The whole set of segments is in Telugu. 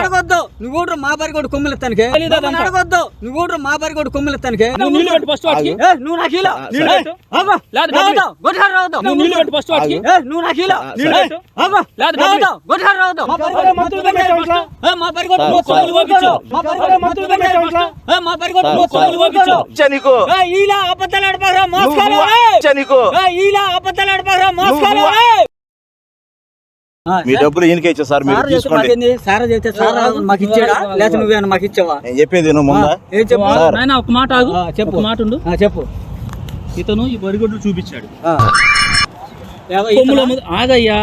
అడగొద్దు. నువ్వు మా బరి కూడా కొమ్ములు అదంతా? అడగొద్దు. నువ్వు మా బరి కూడా కొమ్ములు ఎత్తానికి. నువ్వు నీళ్ళు పెట్టు ఫస్ట్ వాటికి. నువ్వు నాకు ఇలా నీళ్ళు. లేదా. రావద్దు రావద్దు. నువ్వు నీళ్ళు పెట్టు వాటికి. నువ్వు నాకు ఇలా నీళ్ళు. లేదా. రావద్దు. రావద్దు. మా బరి కూడా నువ్వు కొమ్ములు. మా బరి కూడా నువ్వు కొమ్ములు ఇలా అబద్ధాలు ఇలా అబద్ధాలు మీ డబ్బులు ఈయనకే ఇచ్చా సార్ మీరు తీసుకోండి? సారా చెప్తే సారా మాకు ఇచ్చాడా? లేకపోతే నువ్వేనా మాకు ఇచ్చావా? నేను చెప్పేది నువ్వు ముందా? ఏం చెప్పు. నాయనా ఒక మాట ఆగు. ఆ, చెప్పు. ఒక మాట ఉండు. ఆ, చెప్పు. ఇతను ఈ బరిగొడ్లు చూపించాడు. కొమ్ముల ఆగయ్యా.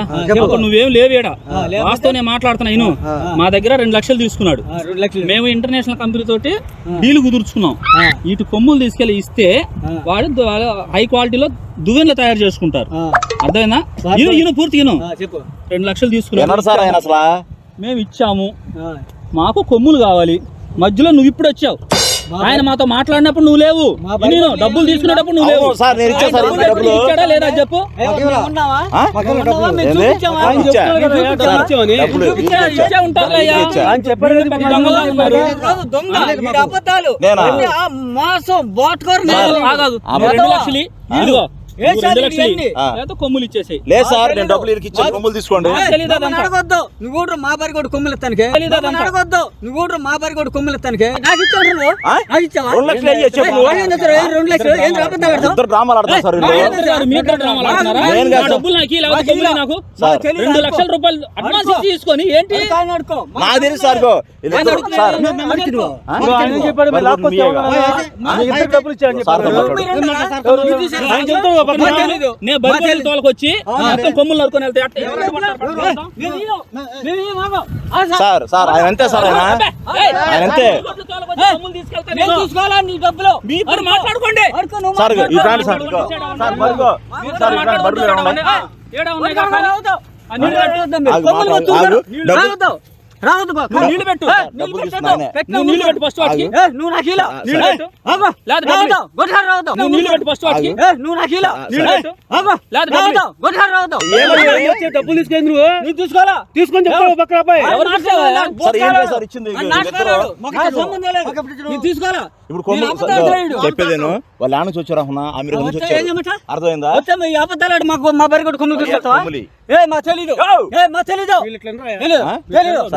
అప్పుడు నువ్వేం లేవేడా? లేకపోతే? వాస్తవనే మాట్లాడుతున్నా ఇను. మా దగ్గర రెండు లక్షలు తీసుకున్నాడు. మేము ఇంటర్నేషనల్ కంపెనీ తోటి డీల్ కుదుర్చుకున్నాం. ఇటు కొమ్ములు తీసుకెళ్ళి ఇస్తే. వాడు హై క్వాలిటీలో దువ్వెనలు తయారు చేసుకుంటారు. ఇను ఇను పూర్తి ఇను. రెండు లక్షలు తీసుకున్నాడు మేము ఇచ్చాము. మాకు కొమ్ములు కావాలి. మధ్యలో నువ్వు ఇప్పుడు వచ్చావు. ఆయన మాతో మాట్లాడినప్పుడు నువ్వు లేవు. నేను డబ్బులు. తీసుకునేటప్పుడు నువ్వు లేవు. సార్, నేను ఇచ్చా ఆయన సార్ డబ్బులు. ఈ ఎప్పుడు డబ్బులు. ఇచ్చాడా లేదా? చెప్పు మోసం బాట్కోర్ రెండు లక్షలు. ఇదిగో. కొమ్ములు ఇచ్చేసేయి. లేదు సార్ నేను డబ్బులు ఈయనకి ఇచ్చాను కొమ్ములు తీసుకోండి. ఆ, తెలీదా అదంతా? అడగొద్దు నువ్వు కూడా మా బరి కూడా కొమ్ములు అదంతా? అడగొద్దు. నువ్వు కూడా మా బరి కూడా కొమ్ములు ఎత్తానికి నాకు ఇచ్చావు నువ్వు? నాకు ఇచ్చావా? రెండు లక్షలు అయ్యే చెప్పు. లక్షలు ఏం? ఇద్దరు డ్రామాలు ఆడతారు సార్. డబ్బులు నాకు లేకపోతే రెండు. లక్షల రూపాయలు అడ్వాన్స్ ఇచ్చి తీసుకొని ఏంటి? తెలుసు సార్ చెప్పాడు, డబ్బులు ఇచ్చారని నేను. తోలుకొచ్చి మొత్తం కొమ్ములు నరుకొని వెళ్తే అట్ట ఎవరు అడ్డుపడతారు? మేము ఇయ్యం. మేము ఇయ్యం, ఆగు. ఆ, సార్. సార్ ఆయన అంతే సార్ ఆయన ఆయన అంతే మాట్లాడుకోండి సార్. Brand sir. సార్? ఏడా? ఉన్నాయి? రావద్దు. ఆ నీళ్ళు పెట్టు. రావద్దు మీరు. ఆగు, కొమ్ములు మాట్లాడు. కొట్టుకుంటారు. ఆగు. డబ్బు- రావద్దు. రావద్దు బా. నువ్వు నీళ్ళు పెట్టు. ఏ, డబ్బులు నీళ్ళు తీసుకున్నా పెట్టు. ఆయనే. పెట్టు. నువ్వు నీళ్ళు పెట్టు ఫస్ట్ వాటికి ఏ, నువ్వు నాకు ఇలా. నీళ్ళు ఏ, పెట్టు. ఆగు. లేదా డబ్బులు. రావద్దు. గొడ్డలి రావద్దు. నువ్వు నీళ్ళు పెట్టు ఫస్ట్ వాటికి ఏ, నువ్వు నాకు ఇలా. నీళ్ళు ఏ, పెట్టు. ఆగు. లేదా డబ్బులు. రావద్దు. గొడ్డలి రావద్దు. ఏమయ్యా? డబ్బులు తీసుకొని నువ్వు నీకు తీసుకోవాలా తీసుకొని చెప్పు పక్కన అబ్బాయి ఎవరు తీసుకోవాలా? సార్ ఏం లేదు సార్ ఇచ్చింది ఆ, ఇగో నాటకాలు వీళ్ళిద్దరు. ఆడు. మాకు సంబంధం లేదు. నీకు తీసుకోవాలా ఇప్పుడు నేను కొమ్ములు అబద్ధాలు ఆడలేడు. చెప్పేదేను వాళ్ళ ఆడ నుంచి వచ్చారు అన్న ఆమె నుంచి వస్తే ఏం వచ్చారు చేయమంటా? అర్థమైందా మీ అబద్ధాలు ఆడి మాకు మా బరి కూడా కొమ్ములు తీసుకెళ్తావా కొమ్ములి. ఏ మా తెలీదు ఏ మా తెలీదు తెలీదు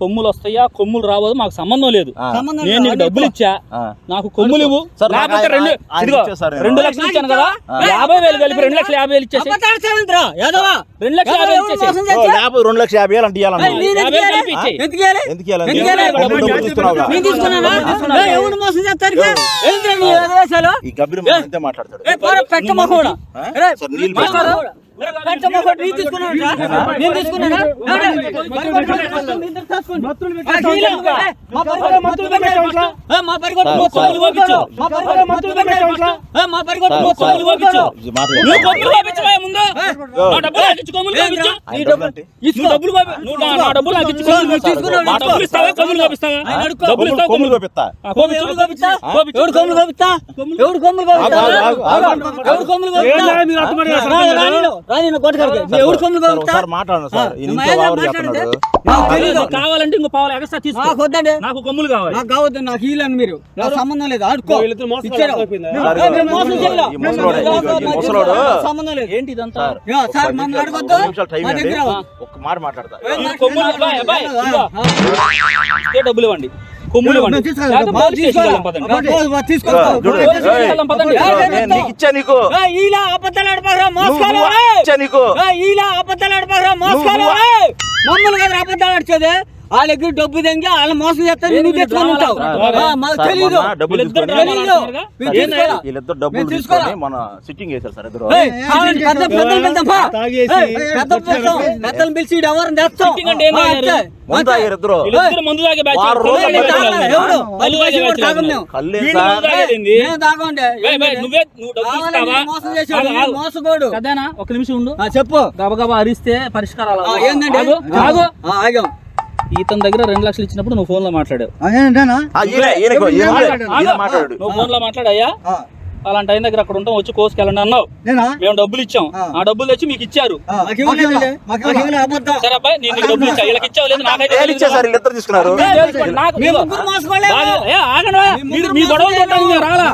కొమ్ములు వస్తాయా? కొమ్ములు రావదు మాకు సంబంధం లేదు. నేను నీకు. డబ్బులు ఇచ్చా. నాకు కొమ్ములు ఇవ్వు. లేకపోతే రెండు లక్షలు ఇచ్చాను కదా. యాభై వేలు కలిపి రెండు లక్షల యాభై వేలు ఇచ్చేసి? రెండు లక్షల యాభై రెండు లక్షల యాభై వేలు అంటే? ఈ గబ్బిరి మాట్లాడతాడు. పెట్ట నువ్వు కొమ్ములు కోపిస్తా. ఎవడు కొమ్ములు కోపిస్తా? కొమ్ములు కోపిస్తా? కావాలంటే ఇంకో పావులు ఎక్స్ట్రా తీసుకో. నాకు వద్దండి. నాకు కొమ్ములు కావాలి. నాకు కావద్దు నాకు ఇల్లు మీరు. నాకు సంబంధం లేదు ఆడుకో. సార్, సంబంధం లేదు. ఏంటి ఇదంతా? అడగొద్దు ఒక్క మాట మాట్లాడతా. డబ్బులు ఇవ్వండి? కొమ్ములు ఇచ్చా నీకు? ఇలా అబద్ధాలు ఆడబారా నువ్వు ఇచ్చా నీకు ఇలా అబద్ధాలు ఆడబారా ఏ! మమ్మల్ని కదా అబద్ధాలు ఆడిచేది వాళ్ళ దగ్గర డబ్బు తెంగి వాళ్ళ మోసం చేస్తారు నువ్వు తెచ్చుకొని ఉంటావు. తెలీదు. వీళ్ళిద్దరు డబ్బులు? తీసుకొని మన సిట్టింగ్ చేశారు సార్ ఇద్దరు. పెద్దలు పిలిచి ఈడు ఎవరిని తెస్తాం. ముందు తాగారు ఇద్దరు. మందు తాగే బ్యాచ్ కదేనా ఒక నిమిషం ఉండు. ఆ, చెప్పు. గబగబా అరిస్తే పరిష్కారాలు ఆ, ఆగాం. ఇతని దగ్గర రెండు లక్షలు ఇచ్చినప్పుడు నువ్వు ఫోన్లో మాట్లాడావు నువ్వు ఫోన్లో మాట్లాడాయా అలాంటి ఆయన దగ్గర అక్కడ ఉంటాం వచ్చి కోసుకెళ్ళండి అన్నావు. నేనా? మేము డబ్బులు ఇచ్చాం. ఆ. డబ్బులు తెచ్చి మీకు ఇచ్చారు. సరే అబ్బాయి నేను నీకు డబ్బులు ఇచ్చా వీళ్ళకి ఇచ్చావు లేదు నాకైతే మీ గొడవలు చూడటానికి మేము రాలా.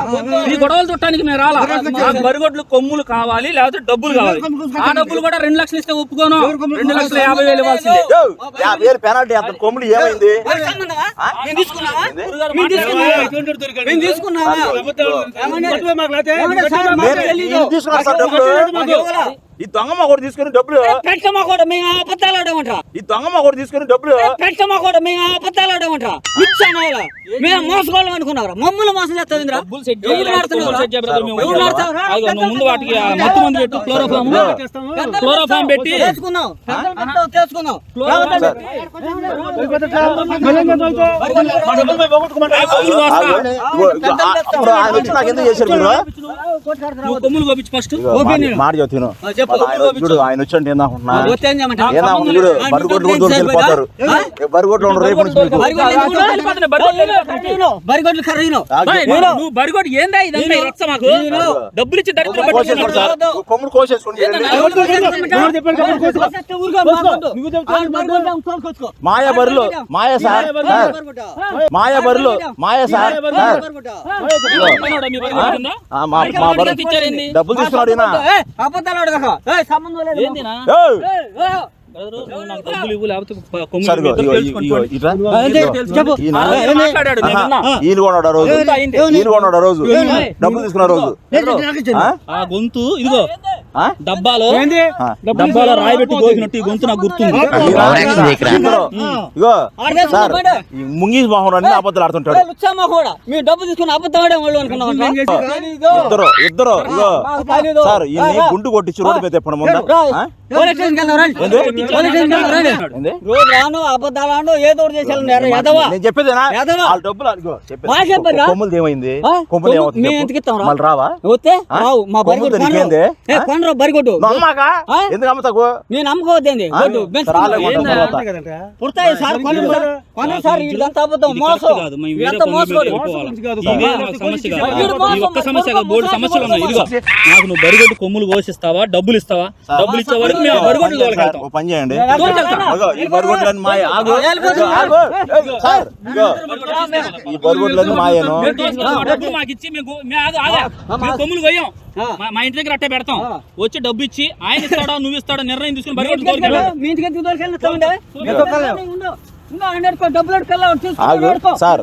మీ గొడవలు చూడటానికి మేము రాలా. నాకు బరిగొడ్లు కొమ్ములు కావాలి లేకపోతే డబ్బులు కావాలి. ఆ డబ్బులు కూడా రెండు లక్షలు ఇస్తే ఒప్పుకోను. రెండు లక్షల యాభై వేలు ఇవ్వాల్సిందే. కొమ్ములు ఏమైంది. తీసుకున్నావా? మాకు సార్? డబ్బులు? మాకు ఇవ్వాలా? ఈ దొంగమ్మ కూడా తీసుకుని డబ్బులు పెట్టమా కూడా మేము అబద్ధాలు ఆడమంటారా ఈ దొంగమ్మ కూడా తీసుకుని డబ్బులు పెట్టమా కూడా మేము అబద్ధాలు ఆడమంటారా ఇచ్చాను. మేము మోసగోళ్ళం అనుకున్నారా మమ్మల్ని మోసం చేస్తావు ఇంద్రా ముందు వాటికి మత్తు మందు పెట్టు క్లోరోఫామ్ క్లోరోఫామ్ పెట్టి తెచ్చుకున్నాం తెచ్చుకున్నాం ఎందుకు చేశారు మీరు నువ్వు కొమ్ములు కోపించు ఫస్ట్ మాట చెప్తాను చూడు ఆయన చూడు బరిగొడ్లు కూడా బరిగొడ్లు ఉండరు రేపు బరిగొడ్లు ఖరీదు నువ్వు- బరిగొడ్డు ఏందా ఇదంతా రచ్చ మాకు. డబ్బులు ఇచ్చి దరిద్రం కోసేసుకోండి. మాయా బరులు. మాయ సార్. మాయా బరులు. మాయ సార్. మీ డబ్బులు తీసుకున్నాడు సంబంధం లేదు ఈయన ఆ రోజు? ఈయన ఆ రోజు. డబ్బులు తీసుకున్న రోజు. గొంతు ఇదిగో. ఆ? డబ్బాలో. డబ్బాలో రాయి పెట్టి గోకినట్టు గొంతు నాకు గుర్తుంది. ఇగో సార్ ముంగీస్ మోహన్ అన్ని అబద్ధాలు ఆడుతుంటాడు ఏయ్, లుచ్చమ్మ కూడా మీ డబ్బు తీసుకుని అబద్ధం ఆడే వాళ్ళు అనుకున్నాం ఇద్దరు ఇద్దరు ఇగో. సార్ ఈయన గుండు కొట్టించి రోడ్డు మీద ఎప్పుడు ముందా రాను అబద్ధాలు ఆడు ఏదో రావా? రావు మా? ఎందుకు అమ్మతాకు నేను అమ్ముకోవద్దండి. పుడతాయి సార్ కొను సార్ ఇదంతా అబద్ధం మోసం సమస్య ఒక్క బోర్డు సమస్యలు ఉన్నాయి. ఇదిగో నాకు నువ్వు బరిగొడ్డు కొమ్ములు కోసిస్తావా డబ్బులు ఇస్తావా డబ్బులు ఇచ్చే మేము బరిగొడ్లు సార్, తోలుకెళ్తాం. ఓ పని చేయండి. తోలుకెళ్తాం. అగో, ఈ బరిగొడ్లన్నీ మాయ ఆగు. వెళ్ళిపోతుంది. ఇగో, ఆగు. ఏయ్, సార్ ఇగో, ఈ బరిగొడ్లన్నీ మాయను. డబ్బులు మాకు ఇచ్చి మేము కొమ్ములు కొయ్యం. మా- ఇంటి దగ్గర అట్టే పెడతాం. వచ్చి డబ్బు ఇచ్చి ఆయన ఇస్తాడా నువ్వు ఇస్తాడా నిర్ణయం తీసుకుని బరిగొడ్లు తోలుకెళ్ళాలి. మీ ఇంటికి సార్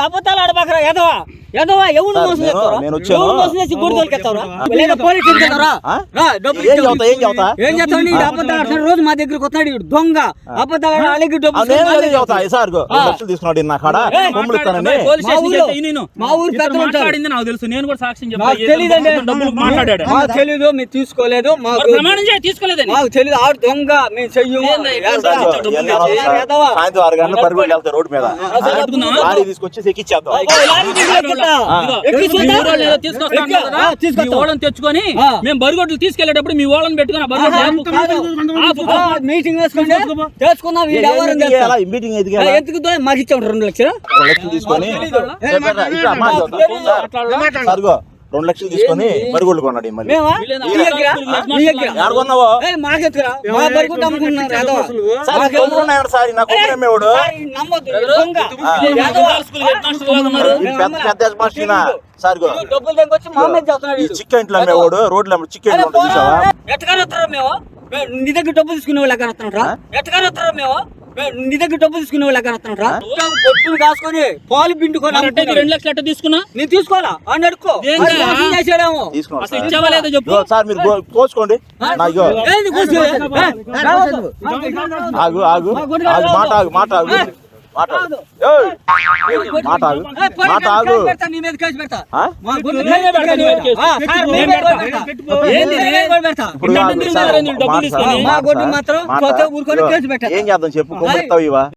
అబద్ధాలు ఆడబాకరా, ఎదవా. ఎదవా, ఎవరు మోసం నేను- చేస్తావురా? నేను వచ్చాను. ఎవరు మోసం చేసి గుడి తోలుకెళ్తావురా? లేదా పోలీస్ స్టేషన్కి వెళ్తావురా? ఆ? రా, డబ్బులు ఏం చదువుతా రోజు మా దగ్గరికి వస్తాడు దొంగ అబద్ధాలు ఆ, డబ్బులు తీసుకున్నాడు నా కాడ? మా ఊరు. మాట్లాడింది నాకు తెలుసు. నేను కూడా సాక్ష్యం చెప్పాను మాట్లాడాడు. మాకు తెలీదు మీరు తీసుకోలేదు. మాకు ప్రమాణం చేయ తీసుకోలేదని. మాకు తెలీదు. ఆడు దొంగ మేము చెయ్యము. సాయంత్రం ఆరు గంటల వెళ్తారు రోడ్డు మీద? లారీ తీసుకొచ్చి ఎక్కిచ్చేద్దాం తీసుకొస్తా. తెచ్చుకొని. మేము బరిగొడ్లు తీసుకెళ్ళేటప్పుడు మీ వాళ్ళని పెట్టుకుని మీటింగ్ వేసుకోండి చేస్తాం. మీటింగ్ ఎందుకు మాకు ఇచ్చాడు రెండు లక్షలు. రెండు లక్షలు తీసుకొని రెండు లక్షలు తీసుకొని బరిగొడ్లు కొన్నాడు పెద్ద పెద్ద యజమాని. సార్. చిక్క ఇంట్లో అమ్మేవాడు రోడ్లు అమ్మే చిక్క ఇంట్లో ఉంటుంది చూసావా? నీ దగ్గర డబ్బులు తీసుకునే వాళ్ళు ఎక్కడ వస్తున్నారా ఎట్టగానే వస్తారా మేము? నీ దగ్గర డబ్బులు తీసుకునే వాళ్ళు ఎక్కడ వస్తున్నారా పొట్టును కాసుకొని పాలు పిండుకొని. రెండు లక్షలు ఎట్ట తీసుకున్నా? నేను తీసుకోవాలా? అని అడుక్కో. చేసాడేమో చెప్పు? సార్ మీరు కోసుకోండి. ఆగు ఆగు. ఆగు మాట ఆగు మాట ఆగు. ఏం చేద్దాం చెప్పు కొమ్మెత్తావు ఇవా?